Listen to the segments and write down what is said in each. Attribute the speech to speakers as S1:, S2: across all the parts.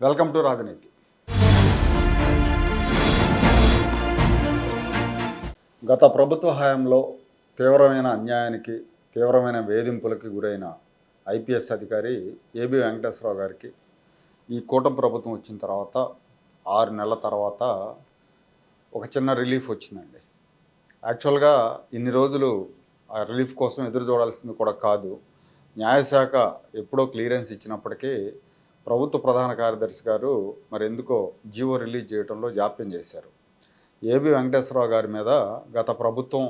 S1: Welcome to రాజనీతి. గత ప్రభుత్వ హయాంలో తీవ్రమైన అన్యాయానికి తీవ్రమైన వేధింపులకి గురైన ఐపీఎస్ అధికారి ఏబి వెంకటేశ్వరరావు గారికి ఈ కూటమి ప్రభుత్వం వచ్చిన తర్వాత ఆరు నెలల తర్వాత ఒక చిన్న రిలీఫ్ వచ్చిందండి. యాక్చువల్గా ఇన్ని రోజులు ఆ రిలీఫ్ కోసం ఎదురు చూడాల్సింది కూడా కాదు. న్యాయశాఖ ఎప్పుడో క్లియరెన్స్ ఇచ్చినప్పటికీ ప్రభుత్వ ప్రధాన కార్యదర్శి గారు మరి ఎందుకో జీవో రిలీజ్ చేయడంలో జాప్యం చేశారు. ఏబి వెంకటేశ్వరరావు గారి మీద గత ప్రభుత్వం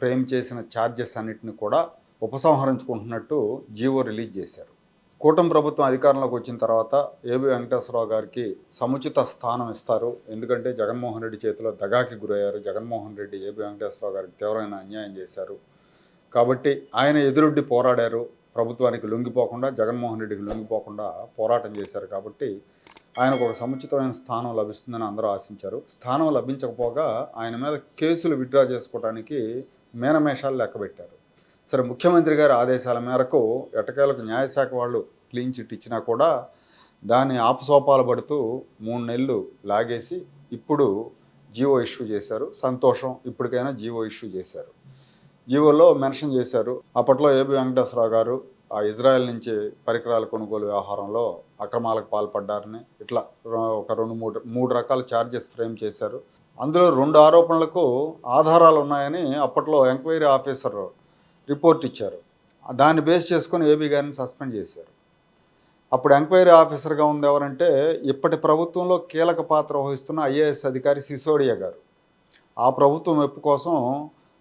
S1: ఫ్రేమ్ చేసిన ఛార్జెస్ అన్నిటిని కూడా ఉపసంహరించుకుంటున్నట్టు జీవో రిలీజ్ చేశారు. కూటమి ప్రభుత్వం అధికారంలోకి వచ్చిన తర్వాత ఏబి వెంకటేశ్వరరావు గారికి సముచిత స్థానం ఇస్తారు. ఎందుకంటే జగన్మోహన్ రెడ్డి చేతిలో దగాకి గురయ్యారు. జగన్మోహన్ రెడ్డి ఏబి వెంకటేశ్వరరావు గారికి తీవ్రమైన అన్యాయం చేశారు. కాబట్టి ఆయన ఎదురొడ్డి పోరాడారు. ప్రభుత్వానికి లొంగిపోకుండా జగన్మోహన్ రెడ్డికి లొంగిపోకుండా పోరాటం చేశారు కాబట్టి ఆయనకు ఒక సముచితమైన స్థానం లభిస్తుందని అందరూ ఆశించారు. స్థానం లభించకపోగా ఆయన మీద కేసులు విత్డ్రా చేసుకోవడానికి మేనమేషాలు లెక్కబెట్టారు సరే ముఖ్యమంత్రి గారి ఆదేశాల మేరకు ఎటకేలకు న్యాయశాఖ వాళ్ళు క్లీన్ చిట్ ఇచ్చినా కూడా దాన్ని ఆపసోపాలు పడుతూ మూడు నెలలు లాగేసి ఇప్పుడు జీవో ఇష్యూ చేశారు. సంతోషం ఇప్పటికైనా జీవో ఇష్యూ చేశారు. జీవోలో మెన్షన్ చేశారు. అప్పట్లో ఏబి వెంకటేశ్వరరావు గారు ఆ ఇజ్రాయెల్ నుంచి పరికరాల కొనుగోలు వ్యవహారంలో అక్రమాలకు పాల్పడ్డారని ఇట్లా ఒక రెండు మూడు మూడు రకాల ఛార్జెస్ ఫ్రేమ్ చేశారు. అందులో రెండు ఆరోపణలకు ఆధారాలు ఉన్నాయని అప్పట్లో ఎంక్వైరీ ఆఫీసర్ రిపోర్ట్ ఇచ్చారు. దాన్ని బేస్ చేసుకొని ఏబీ గారిని సస్పెండ్ చేశారు. అప్పుడు ఎంక్వైరీ ఆఫీసర్గా ఉంది ఎవరంటే ఇప్పటి ప్రభుత్వంలో కీలక పాత్ర వహిస్తున్న ఐఏఎస్ అధికారి సిసోడియా గారు. ఆ ప్రభుత్వం మెప్పు కోసం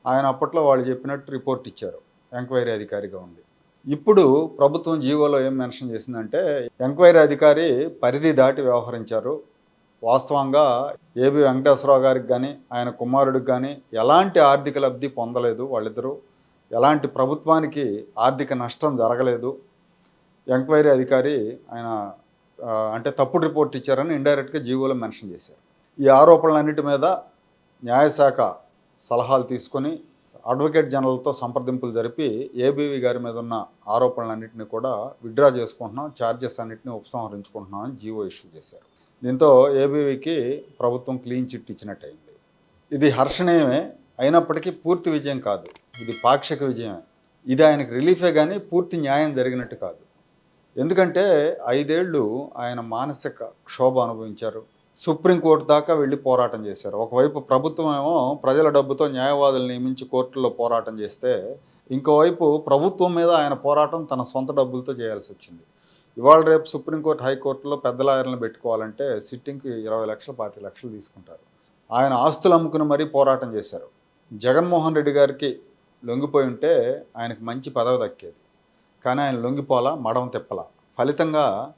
S1: ఆయన అప్పట్లో వాళ్ళు చెప్పినట్టు రిపోర్ట్ ఇచ్చారు. ఎంక్వైరీ అధికారిగా ఉంది. ఇప్పుడు ప్రభుత్వం జీవోలో ఏం మెన్షన్ చేసిందంటే ఎంక్వైరీ అధికారి పరిధి దాటి వ్యవహరించారు. వాస్తవంగా ఏబి వెంకటేశ్వరరావు గారికి కానీ ఆయన కుమారుడికి కానీ ఎలాంటి ఆర్థిక లబ్ధి పొందలేదు వాళ్ళిద్దరూ. ఎలాంటి ప్రభుత్వానికి ఆర్థిక నష్టం జరగలేదు. ఎంక్వైరీ అధికారి ఆయన అంటే తప్పుడు రిపోర్ట్ ఇచ్చారని ఇండైరెక్ట్గా జీవోలో మెన్షన్ చేశారు. ఈ ఆరోపణలన్నిటి మీద న్యాయశాఖ సలహాలు తీసుకొని అడ్వకేట్ జనరల్తో సంప్రదింపులు జరిపి ఏబీవీ గారి మీద ఉన్న ఆరోపణలన్నింటినీ కూడా విత్డ్రా చేసుకుంటున్నాం. ఛార్జెస్ అన్నింటినీ ఉపసంహరించుకుంటున్నాం అని జీవో ఇష్యూ చేశారు. దీంతో ఏబీవీకి ప్రభుత్వం క్లీన్ చిట్ ఇచ్చినట్టయింది. ఇది హర్షణీయమే. అయినప్పటికీ పూర్తి విజయం కాదు. ఇది పాక్షిక విజయమే. ఇది ఆయనకు రిలీఫే కానీ పూర్తి న్యాయం జరిగినట్టు కాదు. ఎందుకంటే ఐదేళ్ళు ఆయన మానసిక క్షోభ అనుభవించారు. సుప్రీంకోర్టు దాకా వెళ్ళి పోరాటం చేశారు. ఒకవైపు ప్రభుత్వం ఏమో ప్రజల డబ్బుతో న్యాయవాదులు నియమించి కోర్టుల్లో పోరాటం చేస్తే ఇంకోవైపు ప్రభుత్వం మీద ఆయన పోరాటం తన సొంత డబ్బులతో చేయాల్సి వచ్చింది. ఇవాళ రేపు సుప్రీంకోర్టు హైకోర్టులో పెద్ద లాయర్లను పెట్టుకోవాలంటే సిట్టింగ్కి ఇరవై లక్షలు పాతి లక్షలు తీసుకుంటారు. ఆయన ఆస్తులు అమ్ముకుని మరీ పోరాటం చేశారు. జగన్మోహన్ రెడ్డి గారికి లొంగిపోయి ఉంటే ఆయనకు మంచి పదవి దక్కేది. కానీ ఆయన లొంగిపోలా మడం తిప్పలా? ఫలితంగా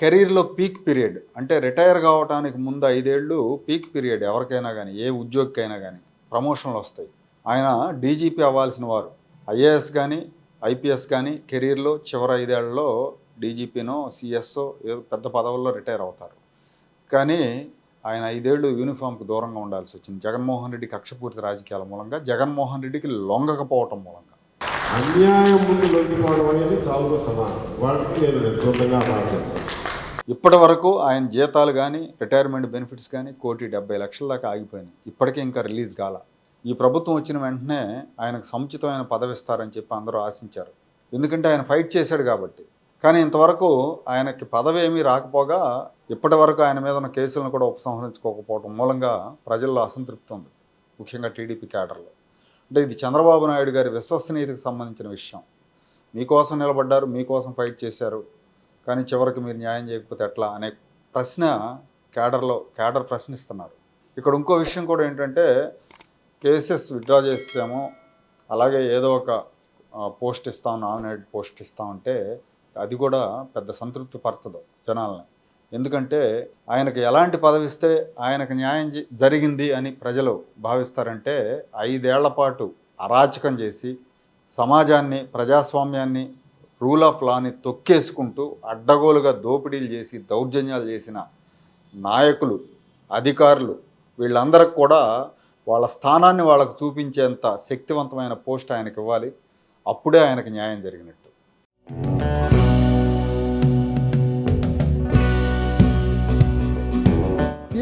S1: కెరీర్లో పీక్ పీరియడ్ అంటే రిటైర్ కావడానికి ముందు ఐదేళ్ళు పీక్ పీరియడ్ ఎవరికైనా కానీ ఏ ఉద్యోగికైనా కానీ ప్రమోషన్లు వస్తాయి. ఆయన డీజీపీ అవ్వాల్సిన వారు ఐఏఎస్ కానీ ఐపీఎస్ కానీ కెరీర్లో చివరి ఐదేళ్ళలో డీజీపీనో సిఎస్ఓ ఏదో పెద్ద పదవుల్లో రిటైర్ అవుతారు. కానీ ఆయన ఐదేళ్ళు యూనిఫామ్కి దూరంగా ఉండాల్సి వచ్చింది. జగన్మోహన్ రెడ్డి కక్షపూర్తి రాజకీయాల మూలంగా జగన్మోహన్ రెడ్డికి లొంగకపోవటం మూలంగా.
S2: అన్యాయం ముందు లొంగిపోవడం అనేది చావుతో సమానం. వాటికి నేను నిర్బంధంగా మాట్లాడతాను
S1: ఇప్పటి వరకు ఆయన జీతాలు కానీ రిటైర్మెంట్ బెనిఫిట్స్ కానీ కోటి డెబ్బై లక్షల దాకా ఆగిపోయినాయి ఇప్పటికే ఇంకా రిలీజ్ కాల. ఈ ప్రభుత్వం వచ్చిన వెంటనే ఆయనకు సముచితమైన పదవి ఇస్తారని చెప్పి అందరూ ఆశించారు. ఎందుకంటే ఆయన ఫైట్ చేశాడు కాబట్టి. కానీ ఇంతవరకు ఆయనకి పదవి ఏమీ రాకపోగా ఇప్పటి వరకు ఆయన మీద ఉన్న కేసులను కూడా ఉపసంహరించుకోకపోవడం మూలంగా ప్రజల్లో అసంతృప్తి ఉంది. ముఖ్యంగా టీడీపీ క్యాడర్లో అంటే ఇది చంద్రబాబు నాయుడు గారి విశ్వసనీయతకు సంబంధించిన విషయం. మీకోసం నిలబడ్డారు మీకోసం ఫైట్ చేశారు కానీ చివరికి మీరు న్యాయం చేయకపోతే ఎట్లా అనే ప్రశ్న క్యాడర్లో క్యాడర్ ప్రశ్నిస్తున్నారు. ఇక్కడ ఇంకో విషయం కూడా ఏంటంటే కేసెస్ విత్డ్రా చేసాము అలాగే ఏదో ఒక పోస్ట్ ఇస్తాం నామినేట్ పోస్ట్ ఇస్తామంటే అది కూడా పెద్ద సంతృప్తి పరచదు జనాల్ని. ఎందుకంటే ఆయనకు ఎలాంటి పదవిస్తే ఆయనకు న్యాయం జరిగింది అని ప్రజలు భావిస్తారంటే ఐదేళ్ళ పాటు అరాచకం చేసి సమాజాన్ని ప్రజాస్వామ్యాన్ని రూల్ ఆఫ్ లాని తొక్కేసుకుంటూ అడ్డగోలుగా దోపిడీలు చేసి దౌర్జన్యాలు చేసిన నాయకులు అధికారులు వీళ్ళందరికి కూడా వాళ్ళ స్థానాన్ని వాళ్ళకు చూపించేంత శక్తివంతమైన పోస్ట్ ఆయనకి ఇవ్వాలి అప్పుడే ఆయనకు న్యాయం జరిగినట్టు.